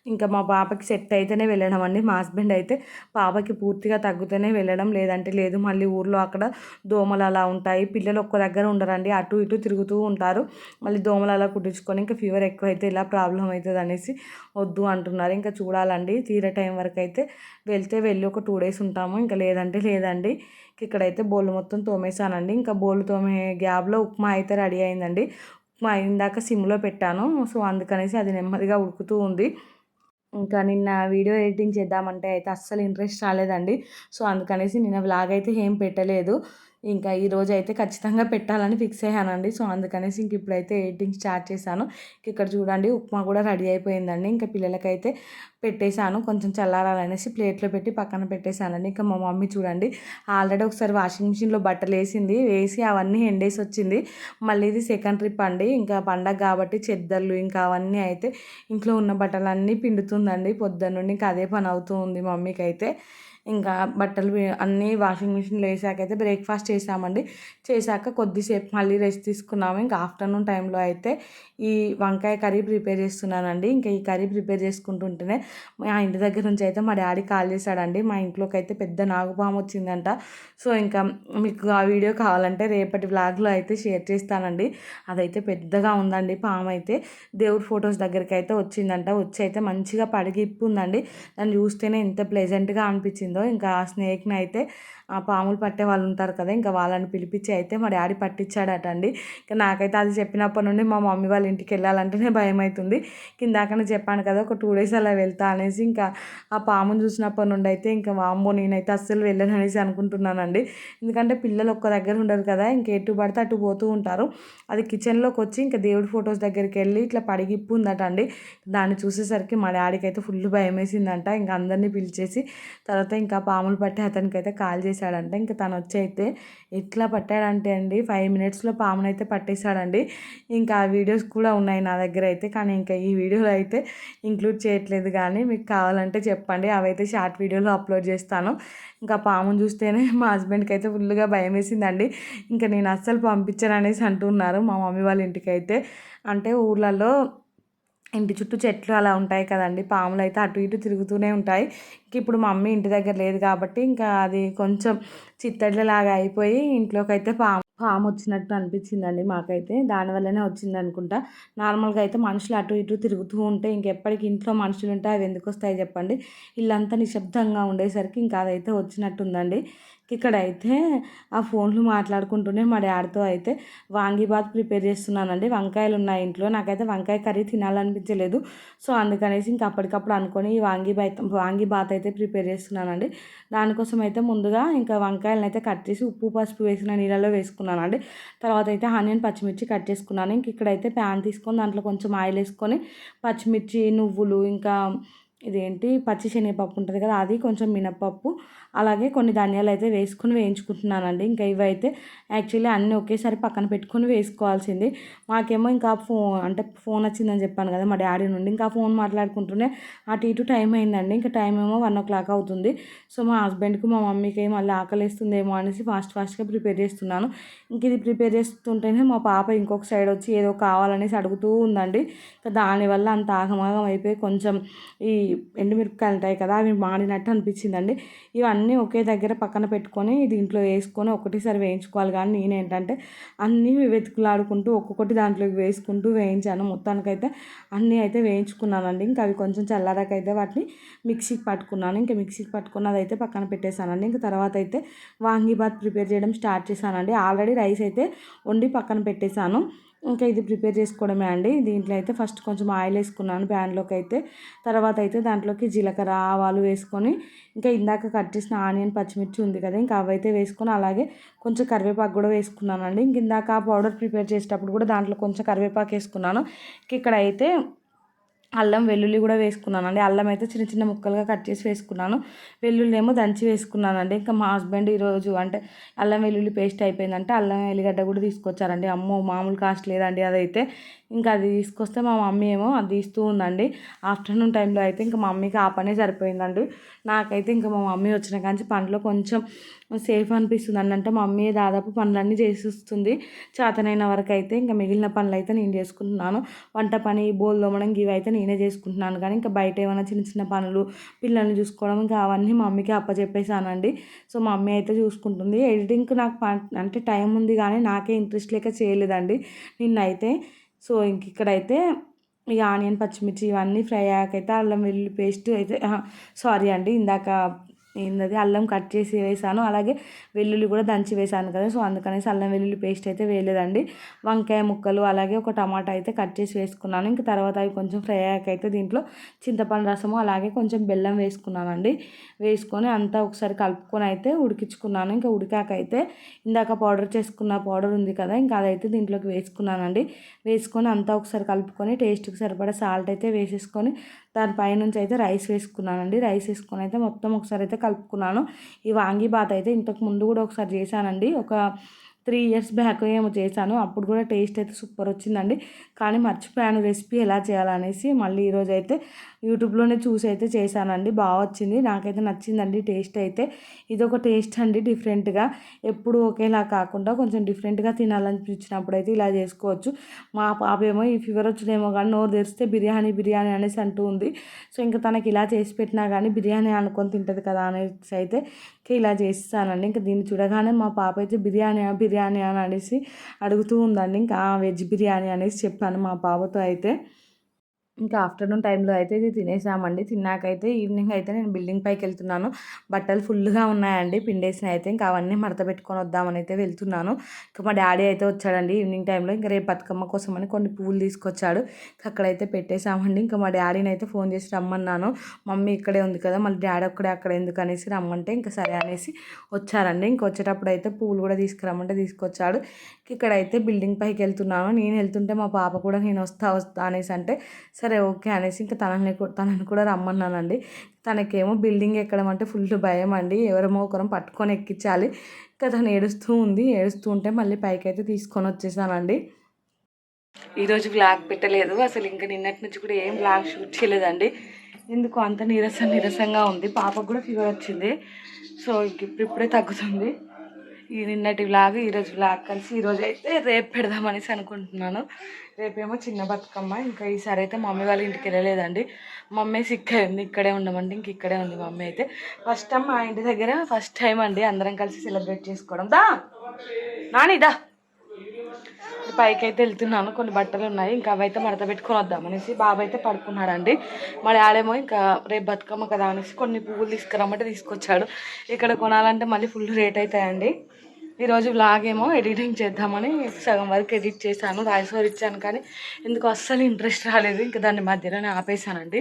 ఇంకా మా పాపకి సెట్ అయితేనే వెళ్ళడం అండి. మా హస్బెండ్ అయితే పాపకి పూర్తిగా తగ్గుతూనే వెళ్ళడం లేదంటే లేదు. మళ్ళీ ఊర్లో అక్కడ దోమలు అలా ఉంటాయి. పిల్లలు ఒక్క దగ్గర ఉండరండి. అటు ఇటు తిరుగుతూ ఉంటారు. మళ్ళీ దోమలు అలా కుట్టించుకొని ఇంకా ఫీవర్ ఎక్కువైతే ఇలా ప్రాబ్లం అవుతుంది అనేసి వద్దు అంటున్నారు. ఇంకా చూడాలండి. తీరే టైం వరకు అయితే వెళ్తే వెళ్ళి ఒక టూ డేస్ ఉంటాము. ఇంకా లేదంటే లేదండి. ఇక్కడైతే బోళ్ళు మొత్తం తోమేసానండి ఇంకా బోళ్ళు తోమే గ్యాబ్లో ఉప్మా అయితే రెడీ అయిందండి. ఉప్మా ఇందాక సిమ్లో పెట్టాను. సో అందుకనేసి అది నెమ్మదిగా ఉడుకుతూ ఉంది. ఇంకా నిన్న వీడియో ఎడిటింగ్ చేద్దామంటే అయితే అస్సలు ఇంట్రెస్ట్ రాలేదండి. సో అందుకనేసి నిన్న వ్లాగ్ అయితే ఏం పెట్టలేదు. ఇంకా ఈరోజు అయితే ఖచ్చితంగా పెట్టాలని ఫిక్స్ అయ్యానండి. సో అందుకనేసి ఇంక ఇప్పుడైతే ఎడిటింగ్ స్టార్ట్ చేశాను. ఇక్కడ చూడండి ఉప్మా కూడా రెడీ అయిపోయిందండి. ఇంకా పిల్లలకైతే పెట్టేశాను. కొంచెం చల్లారాలనేసి ప్లేట్లో పెట్టి పక్కన పెట్టేశానండి. ఇంకా మా మమ్మీ చూడండి ఆల్రెడీ ఒకసారి వాషింగ్ మిషన్లో బట్టలు వేసింది. వేసి అవన్నీ ఎండేసి వచ్చింది. మళ్ళీ ఇది సెకండ్ ట్రిప్ అండి. ఇంకా పండగ కాబట్టి చెద్దర్లు ఇంకా అవన్నీ అయితే ఇంట్లో ఉన్న బట్టలన్నీ పిండుతుందండి. పొద్దున్న నుండి ఇంకా అదే పని అవుతూ ఉంది మమ్మీకి అయితే ఇంకా బట్టలు అన్నీ వాషింగ్ మిషన్లో వేసాకైతే బ్రేక్ఫాస్ట్ చేసామండి. చేశాక కొద్దిసేపు మళ్ళీ రెస్ట్ తీసుకున్నాము. ఇంకా ఆఫ్టర్నూన్ టైంలో అయితే ఈ వంకాయ కర్రీ ప్రిపేర్ చేస్తున్నానండి. ఇంకా ఈ కర్రీ ప్రిపేర్ చేసుకుంటుంటేనే మా ఇంటి దగ్గర నుంచి అయితే మా డాడీ కాల్ చేశాడండి. మా ఇంట్లోకి అయితే పెద్ద నాగుపాము వచ్చిందంట. సో ఇంకా మీకు ఆ వీడియో కావాలంటే రేపటి వ్లాగ్లో అయితే షేర్ చేస్తానండి. అదైతే పెద్దగా ఉందండి పాము అయితే. దేవుడి ఫొటోస్ దగ్గరికి అయితే వచ్చిందంట. వచ్చి అయితే మంచిగా పడిగిప్పు ఉందండి. దాన్ని చూస్తేనే ఎంత ప్లెజెంట్గా అనిపించిందో. ఇంకా ఆ స్నేక్ని అయితే పాములు పట్టే వాళ్ళు ఉంటారు కదా ఇంకా వాళ్ళని పిలిపించి అయితే మా డాడీ పట్టించాడట అండి ఇంకా నాకైతే అది చెప్పినప్పటి నుండి మా మమ్మీ వాళ్ళ ఇంటికి వెళ్ళాలంటేనే భయం అవుతుంది కిందాకనే చెప్పాను కదా ఒక టూ డేస్ అలా వెళ్తా అనేసి ఇంకా ఆ పామును చూసినప్పటి నుండి అయితే ఇంకా వామ్మో నేనైతే అస్సలు వెళ్ళను అనేసి అనుకుంటున్నానండి. ఎందుకంటే పిల్లలు ఒక్క దగ్గర ఉండరు కదా ఇంకా ఎటు పడితే అటు పోతూ ఉంటారు. అది కిచెన్లోకి వచ్చి ఇంకా దేవుడి ఫొటోస్ దగ్గరికి వెళ్ళి ఇట్లా పడిగిప్పు ఉందట అండి దాన్ని చూసేసరికి మా డాడీకి అయితే ఫుల్ భయం వేసిందంట ఇంకా అందరినీ పిలిచేసి తర్వాత ఇంకా పాములు పట్టి అతనికైతే కాల్ చేసి పట్టేశాడంట ఇంకా తను వచ్చి అయితే ఎట్లా పట్టాడంటే అండి ఫైవ్ మినిట్స్లో పామునైతే పట్టేశాడండి. ఇంకా ఆ వీడియోస్ కూడా ఉన్నాయి నా దగ్గర అయితే కానీ ఇంకా ఈ వీడియోలో అయితే ఇంక్లూడ్ చేయట్లేదు. కానీ మీకు కావాలంటే చెప్పండి అవైతే షార్ట్ వీడియోలో అప్లోడ్ చేస్తాను. ఇంకా పామును చూస్తేనే మా హస్బెండ్కి అయితే ఫుల్గా భయం వేసిందండి ఇంకా నేను అస్సలు పంపించాను అనేసి అంటున్నారు మా మమ్మీ వాళ్ళ ఇంటికి అయితే అంటే ఊర్లలో ఇంటి చుట్టూ చెట్లు అలా ఉంటాయి కదండి. పాములు అయితే అటు ఇటు తిరుగుతూనే ఉంటాయి. ఇంక ఇప్పుడు మా మమ్మీ ఇంటి దగ్గర లేదు కాబట్టి ఇంకా అది కొంచెం చిత్తడిలాగా అయిపోయి ఇంట్లోకి అయితే పాము పాము వచ్చినట్టు అనిపించిందండి మాకైతే. దానివల్లనే వచ్చింది అనుకుంటా. నార్మల్గా అయితే మనుషులు అటు ఇటు తిరుగుతూ ఉంటే ఇంకెప్పటికి ఇంట్లో మనుషులు ఉంటే అవి ఎందుకు వస్తాయి చెప్పండి. ఇల్లంతా నిశ్శబ్దంగా ఉండేసరికి ఇంకా అదైతే వచ్చినట్టుందండి. ఇక్కడ అయితే ఆ ఫోన్లు మాట్లాడుకుంటూనే మా డాడీతో అయితే వాంగీబాత్ ప్రిపేర్ చేస్తున్నానండి. వంకాయలు ఉన్నాయి ఇంట్లో. నాకైతే వంకాయ కర్రీ తినాలనిపించలేదు. సో అందుకనేసి ఇంక అప్పటికప్పుడు అనుకొని ఈ వాంగీబాత్ అయితే ప్రిపేర్ చేస్తున్నానండి. దానికోసం అయితే ముందుగా ఇంకా వంకాయలను అయితే కట్ చేసి ఉప్పు పసుపు వేసిన నీళ్ళలో వేసుకున్నానండి. తర్వాత అయితే ఆనియన్ పచ్చిమిర్చి కట్ చేసుకున్నాను. ఇంక ఇక్కడైతే ప్యాన్ తీసుకొని దాంట్లో కొంచెం ఆయిల్ వేసుకొని పచ్చిమిర్చి నువ్వులు ఇంకా ఇదేంటి? పచ్చి శనగపప్పు ఉంటుంది కదా అది కొంచెం మినపప్పు అలాగే కొన్ని ధనియాలు అయితే వేసుకొని వేయించుకుంటున్నానండి. ఇంకా ఇవైతే యాక్చువల్లీ అన్నీ ఒకేసారి పక్కన పెట్టుకొని వేసుకోవాల్సింది. మాకేమో ఇంకా ఫోన్ అంటే ఫోన్ వచ్చిందని చెప్పాను కదా మా డాడీ నుండి. ఇంకా ఫోన్ మాట్లాడుకుంటూనే అటు ఇటు టైం అయిందండి. ఇంకా టైం ఏమో వన్ ఓ క్లాక్ అవుతుంది. సో మా హస్బెండ్కి మా మమ్మీకి మళ్ళీ ఆకలిస్తుందేమో అనేసి ఫాస్ట్ ఫాస్ట్గా ప్రిపేర్ చేస్తున్నాను. ఇంక ఇది ప్రిపేర్ చేస్తుంటేనే మా పాప ఇంకొక సైడ్ వచ్చి ఏదో కావాలనేసి అడుగుతూ ఉందండి. ఇంకా దానివల్ల అంత ఆగమాగం అయిపోయి కొంచెం ఈ ఎండుమిరపకాయలు ఉంటాయి కదా అవి మాడినట్టు అనిపించిందండి. ఇవన్నీ అన్నీ ఒకే దగ్గర పక్కన పెట్టుకొని దీంట్లో వేసుకొని ఒకటేసారి వేయించుకోవాలి. కానీ నేనేంటంటే అన్నీ వెతుకులాడుకుంటూ ఒక్కొక్కటి దాంట్లోకి వేసుకుంటూ వేయించాను. మొత్తానికైతే అన్నీ అయితే వేయించుకున్నానండి. ఇంకా అవి కొంచెం చల్లారాకైతే వాటిని మిక్సీకి పట్టుకున్నాను. ఇంకా మిక్సీకి పట్టుకున్నది అయితే పక్కన పెట్టేశానండి. ఇంకా తర్వాత అయితే వాంగీబాత్ ప్రిపేర్ చేయడం స్టార్ట్ చేశానండి. ఆల్రెడీ రైస్ అయితే వండి పక్కన పెట్టేశాను. ఇంకా ఇది ప్రిపేర్ చేసుకోవడమే అండి. దీంట్లో అయితే ఫస్ట్ కొంచెం ఆయిల్ వేసుకున్నాను ప్యాన్లోకి అయితే. తర్వాత అయితే దాంట్లోకి జీలకర్ర ఆవాలు వేసుకొని ఇంకా ఇందాక కట్ చేసిన ఆనియన్ పచ్చిమిర్చి ఉంది కదా ఇంకా అవైతే వేసుకొని అలాగే కొంచెం కరివేపాకు కూడా వేసుకున్నానండి. ఇంక ఇందాక ఆ పౌడర్ ప్రిపేర్ చేసేటప్పుడు కూడా దాంట్లో కొంచెం కరివేపాకు వేసుకున్నాను. ఇక్కడ ఇక్కడైతే అల్లం వెల్లుల్లి కూడా వేసుకున్నానండి. అల్లం అయితే చిన్న చిన్న ముక్కలుగా కట్ చేసి వేసుకున్నాను. వెల్లుల్లి ఏమో దంచి వేసుకున్నానండి. ఇంకా మా హస్బెండ్ ఈరోజు అంటే అల్లం వెల్లుల్లి పేస్ట్ అయిపోయిందంటే అల్లం ఎల్లిగడ్డ కూడా తీసుకొచ్చారండి. అమ్మో మామూలు కాస్ట్ లేదండి అదైతే. ఇంకా అది తీసుకొస్తే మా మమ్మీ ఏమో అది తీస్తూ ఉందండి. ఆఫ్టర్నూన్ టైంలో అయితే ఇంకా మా మమ్మీకి ఆ పనే సరిపోయిందండి. నాకైతే ఇంకా మా మమ్మీ వచ్చిన కానీ పనిలో కొంచెం సేఫ్ అనిపిస్తుంది. అని అంటే మా మమ్మీ దాదాపు పనులన్నీ చేసిస్తుంది. చేతనైన వరకు అయితే ఇంకా మిగిలిన పనులు అయితే నేను చేసుకుంటున్నాను. వంట పని బోల్ దోమడం ఇవి అయితే నేనే చేసుకుంటున్నాను. కానీ ఇంకా బయట ఏమైనా చిన్న చిన్న పనులు పిల్లల్ని చూసుకోవడం ఇంకా అవన్నీ మా మమ్మీకి అప్పచెప్పేసానండి సో మా మమ్మీ అయితే చూసుకుంటుంది. ఎడిటింగ్కి నాకు అంటే టైం ఉంది కానీ నాకే ఇంట్రెస్ట్ లేక చేయలేదండి. నిన్నైతే సో ఇంక ఇక్కడైతే ఈ ఆనియన్ పచ్చిమిర్చి ఇవన్నీ ఫ్రై అయ్యాకైతే అల్లం వెల్లుల్లి పేస్ట్ అయితే సారీ అండి ఇందాక ఏంటది అల్లం కట్ చేసి వేసాను. అలాగే వెల్లుల్లి కూడా దంచి వేసాను కదా సో అందుకనేసి అల్లం వెల్లుల్లి పేస్ట్ అయితే వేయలేదండి. వంకాయ ముక్కలు అలాగే ఒక టమాటా అయితే కట్ చేసి వేసుకున్నాను. ఇంకా తర్వాత అవి కొంచెం ఫ్రై అయ్యాక అయితే దీంట్లో చింతపండు రసము అలాగే కొంచెం బెల్లం వేసుకున్నానండి. వేసుకొని అంతా ఒకసారి కలుపుకొని అయితే ఉడికించుకున్నాను. ఇంకా ఉడికాక అయితే ఇందాక పౌడర్ చేసుకున్న పౌడర్ ఉంది కదా ఇంకా అదైతే దీంట్లోకి వేసుకున్నానండి. వేసుకొని అంతా ఒకసారి కలుపుకొని టేస్ట్కి సరిపడా సాల్ట్ అయితే వేసేసుకొని దానిపైనుంచి అయితే రైస్ వేసుకున్నానండి. రైస్ వేసుకొని అయితే మొత్తం ఒకసారి అయితే కలుపుకున్నాను. ఈ వాంగి బాత్ అయితే ఇంతకు ముందు కూడా ఒకసారి చేశానండి. ఒక త్రీ ఇయర్స్ బ్యాక్ ఏమో చేశాను. అప్పుడు కూడా టేస్ట్ అయితే సూపర్ వచ్చిందండి. కానీ మర్చిపోయాను రెసిపీ ఎలా చేయాలనేసి మళ్ళీ ఈరోజు అయితే యూట్యూబ్లోనే చూసి అయితే చేశానండి. బాగా వచ్చింది. నాకైతే నచ్చిందండి. టేస్ట్ అయితే ఇది ఒక టేస్ట్ అండి. డిఫరెంట్గా ఎప్పుడు ఒకేలా కాకుండా కొంచెం డిఫరెంట్గా తినాలనిపించినప్పుడు అయితే ఇలా చేసుకోవచ్చు. మా పాప ఏమో ఈ ఫీవర్ వచ్చినేమో కానీ నోరు తెరిస్తే బిర్యానీ బిర్యానీ అనేసి అంటూ ఉంది. సో ఇంకా తనకి ఇలా చేసి పెట్టినా కానీ బిర్యానీ అనుకొని తింటుంది కదా అనేసి అయితే ఇలా చేస్తానండి. ఇంకా దీన్ని చూడగానే మా పాప అయితే బిర్యానీ బిర్యానీ అని అనేసి అడుగుతూ ఉందండి. ఇంకా వెజ్ బిర్యానీ అనేసి చెప్పాను మా పాపతో అయితే. ఇంకా ఆఫ్టర్నూన్ టైంలో అయితే ఇది తినేసామండి. తిన్నాకైతే ఈవినింగ్ అయితే నేను బిల్డింగ్ పైకి వెళ్తున్నాను. బట్టలు ఫుల్గా ఉన్నాయండి. పిండేసిన అయితే ఇంకా అవన్నీ మడత పెట్టుకొని వద్దామని అయితే వెళ్తున్నాను. ఇంకా మా డాడీ అయితే వచ్చాడండి ఈవినింగ్ టైంలో. ఇంకా రేపు బతుకమ్మ కోసం అని కొన్ని పువ్వులు తీసుకొచ్చాడు. అక్కడైతే పెట్టేసామండి ఇంకా మా డాడీని అయితే ఫోన్ చేసి రమ్మన్నాను. మమ్మీ ఇక్కడే ఉంది కదా మళ్ళీ డాడీ ఒక్కడే అక్కడ ఎందుకు అనేసి రమ్మంటే ఇంకా సరే అనేసి వచ్చారండి. ఇంక వచ్చేటప్పుడు అయితే పువ్వులు కూడా తీసుకురమ్మంటే తీసుకొచ్చాడు. ఇక్కడైతే బిల్డింగ్ పైకి వెళ్తున్నాను. నేను వెళ్తుంటే మా పాప కూడా నేను వస్తా వస్తా అనేసి అంటే సరే సరే ఓకే అనేసి ఇంకా తనని తనని కూడా రమ్మన్నానండి. తనకేమో బిల్డింగ్ ఎక్కడం అంటే ఫుల్ భయం అండి. ఎవరమో ఒకరం పట్టుకొని ఎక్కించాలి. ఇంకా తను ఏడుస్తూ ఉంది. ఏడుస్తూ ఉంటే మళ్ళీ పైకి అయితే తీసుకొని వచ్చేసానండి. ఈరోజు బ్లాగ్ పెట్టలేదు. అసలు ఇంకా నిన్నటి నుంచి కూడా ఏం బ్లాగ్ షూట్ చేయలేదండి. ఎందుకు అంత నీరసం నీరసంగా ఉంది. పాపకు కూడా ఫీవర్ వచ్చింది. సో ఇప్పుడు ఇప్పుడే తగ్గుతుంది. ఈ నిన్నటి వ్లాగ్ ఈరోజు వ్లాగ్ కలిసి ఈరోజు అయితే రేపు పెడదామనేసి అనుకుంటున్నాను. రేపేమో చిన్న బతుకమ్మ ఇంకా ఈసారి అయితే మమ్మీ వాళ్ళ ఇంటికి వెళ్ళలేదండి. మమ్మీ సిక్ అయింది ఇక్కడే ఉండమండి ఇంక ఇక్కడే ఉంది మమ్మీ అయితే. ఫస్ట్ టైం మా ఇంటి దగ్గర ఫస్ట్ టైం అండి అందరం కలిసి సెలబ్రేట్ చేసుకోవడం. దా! నాని దా! పైకి అయితే వెళ్తున్నాను కొన్ని బట్టలు ఉన్నాయి ఇంకా అవైతే మడత పెట్టుకొని వద్దాం అనేసి బాబు అయితే పడుకున్నాడండి. మా డాడేమో ఇంకా రేపు బతుకమ్మ కదా అనేసి కొన్ని పువ్వులు తీసుకురమ్మంటే తీసుకొచ్చాడు. ఇక్కడ కొనాలంటే మళ్ళీ ఫుల్ రేట్ అవుతాయండి. ఈరోజు బ్లాగ్ ఏమో ఎడిటింగ్ చేద్దామని సగం వరకు ఎడిట్ చేశాను వాయిస్ ఓవర్ ఇచ్చాను కానీ ఎందుకు అస్సలు ఇంట్రెస్ట్ రాలేదు. ఇంకా దాన్ని మధ్యలోనే ఆపేశానండి.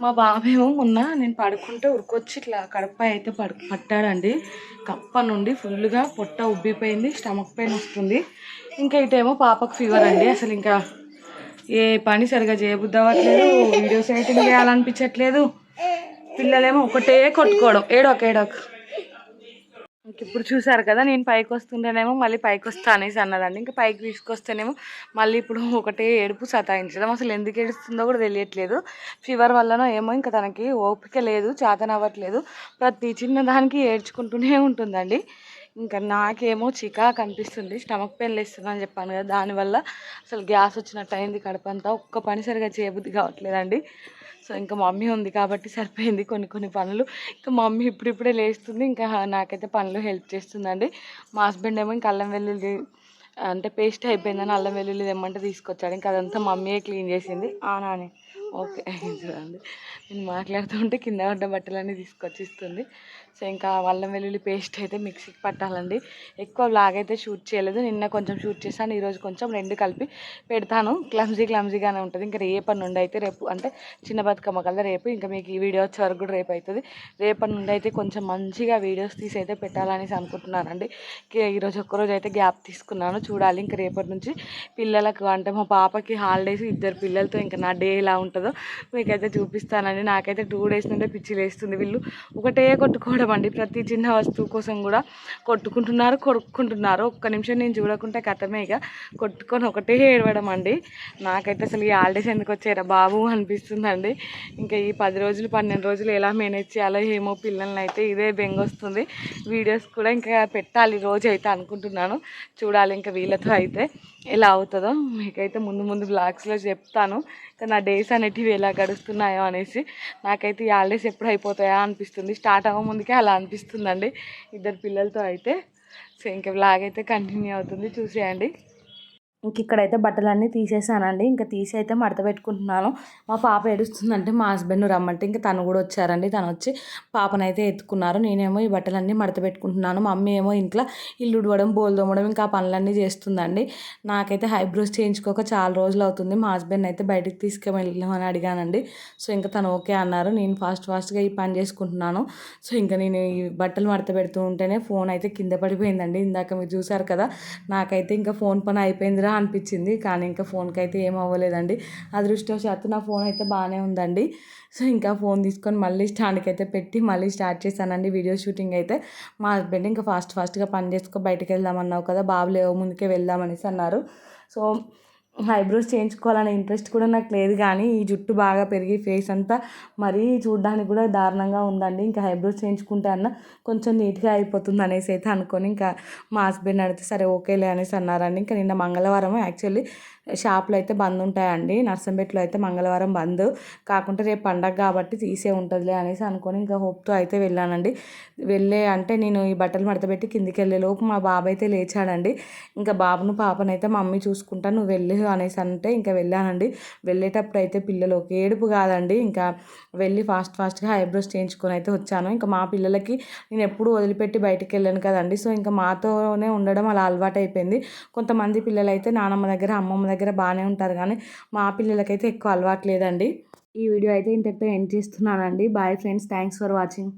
మా బాబేమో మొన్న నేను పడుకుంటే ఉరికొచ్చి ఇట్లా కడప అయితే పడు పట్టాడండి. కప్ప నుండి ఫుల్గా పొట్ట ఉబ్బిపోయింది స్టమక్ పెయిన్ వస్తుంది. ఇంకా ఇటేమో పాపకు ఫీవర్ అండి. అసలు ఇంకా ఏ పని సరిగా చేయబుద్ధి వీడియోస్ ఎడిటింగ్ చేయాలనిపించట్లేదు. పిల్లలేమో ఒకటే కొట్టుకోవడం. ఏడోక ఏడోక. ఇప్పుడు చూసారు కదా నేను పైకి వస్తుంటేనేమో మళ్ళీ పైకి వస్తా అనేసి అన్నదండి. ఇంకా పైకి తీసుకొస్తేనేమో మళ్ళీ ఇప్పుడు ఒకటే ఏడుపు సతాయించడం. అసలు ఎందుకు ఏడుస్తుందో కూడా తెలియట్లేదు. ఫీవర్ వల్లనో ఏమో ఇంకా తనకి ఓపిక లేదు చేతన అవ్వట్లేదు ప్రతి చిన్న దానికి ఏడ్చుకుంటూనే ఉంటుందండి. ఇంకా నాకేమో చికా కనిపిస్తుంది స్టమక్ పెయిన్ లేస్తుంది అని చెప్పాను కదా దానివల్ల అసలు గ్యాస్ వచ్చినట్టు అయింది కడపంతా. ఒక్క పని సరిగా చేయబుద్ధి కావట్లేదండి. సో ఇంకా మమ్మీ ఉంది కాబట్టి సరిపోయింది కొన్ని కొన్ని పనులు. ఇంకా మమ్మీ ఇప్పుడిప్పుడే లేస్తుంది. ఇంకా నాకైతే పనులు హెల్ప్ చేస్తుందండి. మా హస్బెండ్ ఏమో ఇంకా అల్లం వెల్లుల్లి అంటే పేస్ట్ అయిపోయిందని అల్లం వెల్లుల్లి తెమ్మంటే తీసుకొచ్చాడు. ఇంకా అదంతా మమ్మీయే క్లీన్ చేసింది. ఆ నాని. ఓకే. చూడండి. నేను మాట్లాడుతుంటే కింద పడ్డ బట్టలన్నీ తీసుకొచ్చి ఇస్తుంది. సో ఇంకా అల్లం వెల్లుల్లి పేస్ట్ అయితే మిక్సీకి పట్టాలండి. ఎక్కువ బ్లాగ్ అయితే షూట్ చేయలేదు. నిన్న కొంచెం షూట్ చేశాను. ఈరోజు కొంచెం రెండు కలిపి పెడతాను. క్లమ్జీ క్లమ్జీగానే ఉంటుంది. ఇంకా రేపటి నుండి అయితే రేపు అంటే చిన్న బతుకమ్మ కదా రేపు ఇంకా మీకు ఈ వీడియో వచ్చే వరకు కూడా రేపు అవుతుంది. రేపటి నుండి అయితే కొంచెం మంచిగా వీడియోస్ తీసి అయితే పెట్టాలనేసి అనుకుంటున్నానండి. ఈరోజు ఒక్కరోజు అయితే గ్యాప్ తీసుకున్నాను. చూడాలి ఇంకా రేపటి నుంచి పిల్లలకు అంటే మా పాపకి హాలిడేస్ ఇద్దరు పిల్లలతో ఇంకా నా డే ఎలా ఉంటుందో మీకైతే చూపిస్తానండి. నాకైతే టూ డేస్ నుండే పిచ్చి లేస్తుంది. వీళ్ళు ఒకటే కొట్టుకోవడం అండి ప్రతి చిన్న వస్తువు కోసం కూడా కొట్టుకుంటున్నారు కొడుకుంటున్నారు ఒక్క నిమిషం నేను చూడకుంటే కథమే ఇక. కొట్టుకొని ఒకటే ఏడవడం అండి. నాకైతే అసలు ఈ హాలిడేస్ ఎందుకు వచ్చారా బాబు అనిపిస్తుందండి. ఇంకా ఈ పది రోజులు పన్నెండు రోజులు ఎలా మేనేజ్ చేయాలో ఏమో పిల్లల్ని అయితే ఇదే బెంగొస్తుంది వీడియోస్ కూడా ఇంకా పెట్టాలి రోజు అయితే అనుకుంటున్నాను. చూడాలి ఇంకా వీళ్ళతో అయితే ఎలా అవుతుందో. మీకైతే ముందు ముందు బ్లాగ్స్లో చెప్తాను. నా డేస్ అనేటివి ఎలా గడుస్తున్నాయో అనేసి నాకైతే ఈ హాలిడేస్ ఎప్పుడు అయిపోతాయా అనిపిస్తుంది. స్టార్ట్ అవ్వ ముందుకే అలా అనిపిస్తుందండి. ఇద్దరు పిల్లలతో అయితే. సో ఇంకా బ్లాగ్ అయితే కంటిన్యూ అవుతుంది. చూసేయండి. ఇంక ఇక్కడైతే బట్టలన్నీ తీసేసానండి. ఇంకా తీసి అయితే మడత పెట్టుకుంటున్నాను. మా పాప ఏడుస్తుందంటే మా హస్బెండ్ రమ్మంటే ఇంకా తను కూడా వచ్చారండి. తను వచ్చి పాపనైతే ఎత్తుకున్నారు. నేనేమో ఈ బట్టలన్నీ మడత పెట్టుకుంటున్నాను. మమ్మీ ఏమో ఇంట్లో ఇల్లు ఉడవడం బోల్ దొమ్మడం ఇంకా పనులన్నీ చేస్తుందండి. నాకైతే హైబ్రోస్ చేయించుకోక చాలా రోజులు అవుతుంది. మా హస్బెండ్ అయితే బయటకు తీసుకెళ్ళమని అడిగానండి. సో ఇంకా తను ఓకే అన్నారు. నేను ఫాస్ట్ ఫాస్ట్గా ఈ పని చేసుకుంటున్నాను. సో ఇంకా నేను ఈ బట్టలు మడత పెడుతూ ఉంటేనే ఫోన్ అయితే కింద పడిపోయిందండి. ఇందాక మీరు చూసారు కదా నాకైతే ఇంకా ఫోన్ పని అయిపోయింది అయిపోయిందిరా అనిపించింది. కానీ ఇంకా ఫోన్కి అయితే ఏం అవ్వలేదండి. అదృష్టవశాత్తు నా ఫోన్ అయితే బాగానే ఉందండి. సో ఇంకా ఫోన్ తీసుకొని మళ్ళీ స్టాండ్కి అయితే పెట్టి మళ్ళీ స్టార్ట్ చేశానండి వీడియో షూటింగ్ అయితే. మా హస్బెండ్ ఇంకా ఫాస్ట్ ఫాస్ట్గా పని చేసుకో బయటకు వెళ్దామన్నావు కదా బాబు లేవు ముందుకే వెళ్దామనేసి అన్నారు. సో ఐబ్రోస్ చేయించుకోవాలనే ఇంట్రెస్ట్ కూడా నాకు లేదు కానీ ఈ జుట్టు బాగా పెరిగి ఫేస్ అంతా మరీ చూడడానికి కూడా దారుణంగా ఉందండి. ఇంకా ఐబ్రోస్ చేయించుకుంటే అన్న కొంచెం నీట్గా అయిపోతుంది అనేసి అయితే అనుకొని ఇంకా మా హస్బెండ్ అడిగితే సరే ఓకేలే అనేసి అన్నారండి. ఇంకా నిన్న మంగళవారం యాక్చువల్లీ షాపులు అయితే బంద్ ఉంటాయండి. నర్సంపేటలో అయితే మంగళవారం బంద్. కాకుంటే రేపు పండగ కాబట్టి తీసే ఉంటుందిలే అనేసి అనుకొని ఇంకా హోప్తో అయితే వెళ్ళానండి. వెళ్ళే అంటే నేను ఈ బట్టలు మడతపెట్టి కిందికి వెళ్ళే లోపు మా బాబు అయితే లేచాడండి. ఇంకా బాబును పాపనైతే మమ్మీ చూసుకుంటా నువ్వు వెళ్ళి అనేసి అంటే ఇంకా వెళ్ళానండి. వెళ్ళేటప్పుడు అయితే పిల్లలు ఒక ఏడుపు కాదండి. ఇంకా వెళ్ళి ఫాస్ట్ ఫాస్ట్గా ఐబ్రోస్ చేయించుకొని అయితే వచ్చాను. ఇంకా మా పిల్లలకి నేను ఎప్పుడు వదిలిపెట్టి బయటికి వెళ్ళాను కదండి. సో ఇంకా మాతోనే ఉండడం అలా అలవాటు అయిపోయింది కొంతమంది పిల్లలు అయితే నానమ్మ దగ్గర అమ్మమ్మ దగ్గర దగ్గర బాగానే ఉంటారు కానీ మా పిల్లలకైతే ఎక్కువ అలవాటు లేదండి. ఈ వీడియో అయితే ఇంతటితో ఎండ్ చేస్తున్నానండి. Bye friends thanks for watching